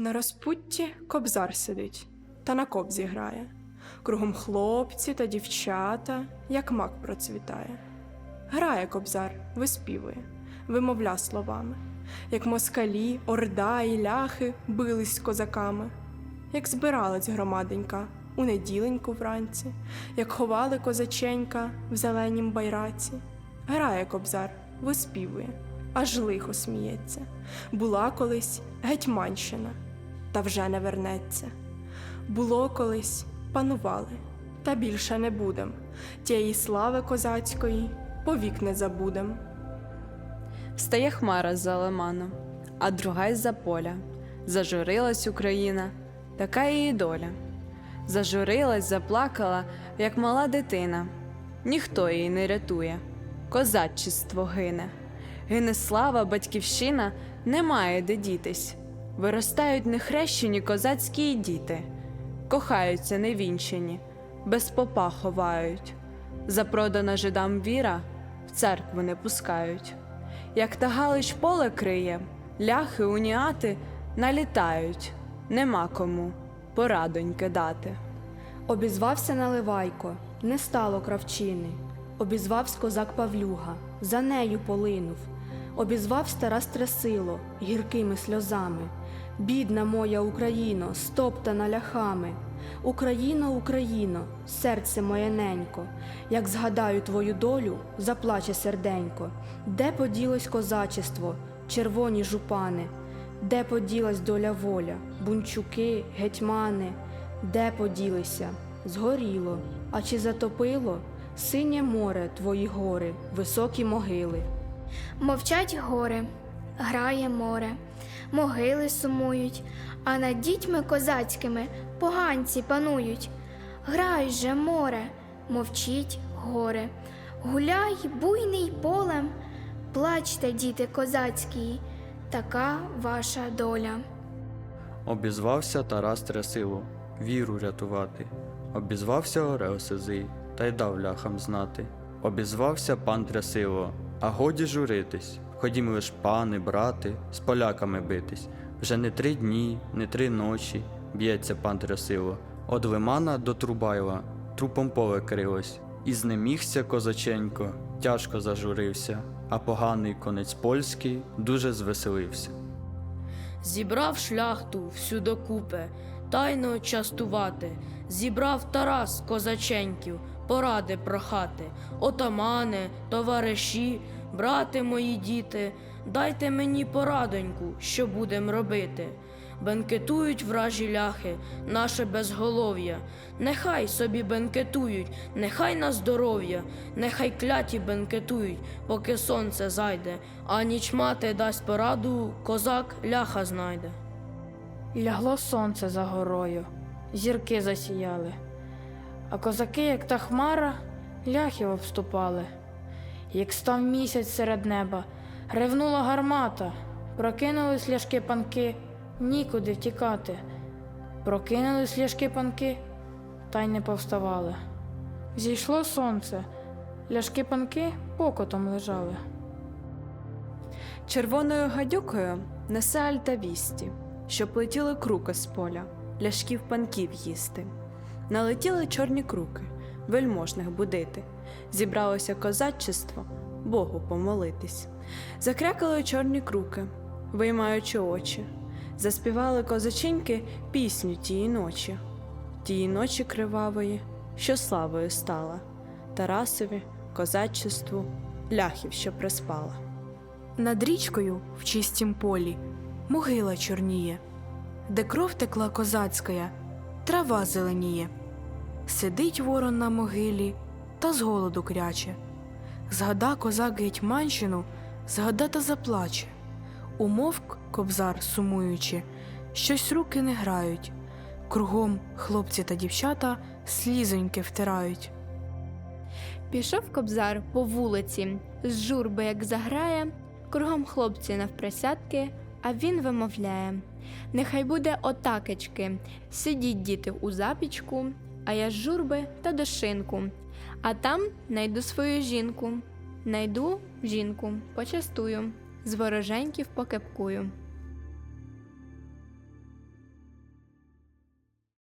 На розпутті кобзар сидить та на кобзі грає. Кругом хлопці та дівчата, як мак процвітає. Грає кобзар, виспівує, вимовля словами, як москалі, орда і ляхи бились з козаками, як збиралась громаденька у неділеньку вранці, як ховали козаченька в зеленім байраці. Грає кобзар, виспівує, аж лихо сміється. Була колись гетьманщина, та вже не вернеться. Було колись, панували, та більше не будем. Тієї слави козацької повік не забудем. Встає хмара з-за лиману, а друга із-за поля. Зажурилась Україна, така її доля. Зажурилась, заплакала, як мала дитина. Ніхто її не рятує, козачество гине. Гине слава, батьківщина, немає де дітись. Виростають нехрещені козацькі діти, кохаються невінчені, без попа ховають. Запродана жидам віра, в церкву не пускають. Як та галич поле криє, ляхи, уніати налітають, нема кому порадоньки дати. Обізвався Наливайко, не стало кравчини. Обізвавсь козак Павлюга, за нею полинув. Обізвав стара стресило гіркими сльозами. Бідна моя Україно, стоптана ляхами. Україно, Україно, серце моє ненько, як згадаю твою долю, заплаче серденько. Де поділось козачество, червоні жупани, де поділась доля воля, бунчуки, гетьмани, де поділися? Згоріло, а чи затопило синє море твої гори, високі могили. Мовчать гори, грає море, могили сумують, а над дітьми козацькими поганці панують. Грай же море, мовчіть горе, гуляй буйний полем, плачте, діти козацькі, така ваша доля. Обізвався Тарас Трясило, віру рятувати. Обізвався Орел Сизий, та й дав ляхам знати. Обізвався пан Трясило, а годі журитись. Ходім лиш пани, брати, з поляками битись. Вже не три дні, не три ночі б'ється пан Трясило. Од лимана до Трубайла трупом поле крилось. І знемігся козаченько, тяжко зажурився, а поганий конець польський дуже звеселився. Зібрав шляхту всю докупи, тайно частувати, зібрав Тарас козаченьків, поради прохати, отамани, товариші, брати мої діти, дайте мені порадоньку, що будем робити. Бенкетують вражі ляхи, наше безголов'я. Нехай собі бенкетують, нехай на здоров'я, нехай кляті бенкетують, поки сонце зайде, а ніч мати дасть пораду, козак ляха знайде. Лягло сонце за горою, зірки засіяли, а козаки, як та хмара, ляхів обступали. Як став місяць серед неба, ревнула гармата, прокинулись ляшки панки, нікуди втікати. Прокинулись ляшки панки, та й не повставали. Зійшло сонце, ляшки панки покотом лежали. Червоною гадюкою несе альта вісті, що плетіли круки з поля, ляшків панків їсти. Налетіли чорні круки, вельможних будити. Зібралося козачество, Богу помолитись. Закрякали чорні круки, виймаючи очі. Заспівали козаченьки пісню тієї ночі, тієї ночі кривавої, що славою стала, Тарасові, козачеству, ляхів, що приспала. Над річкою в чистім полі могила чорніє, де кров текла козацька, трава зеленіє. Сидить ворон на могилі та з голоду кряче. Згада козак гетьманщину, згада та заплаче. Умовк кобзар, сумуючи, щось руки не грають. Кругом хлопці та дівчата слізоньки втирають. Пішов кобзар по вулиці, з журби як заграє, кругом хлопці навприсядки, а він вимовляє: Нехай буде отакечки, сидіть діти у запічку, а я журби та до шинку, а там найду свою жінку, найду жінку, почастую, з вороженьків покепкую.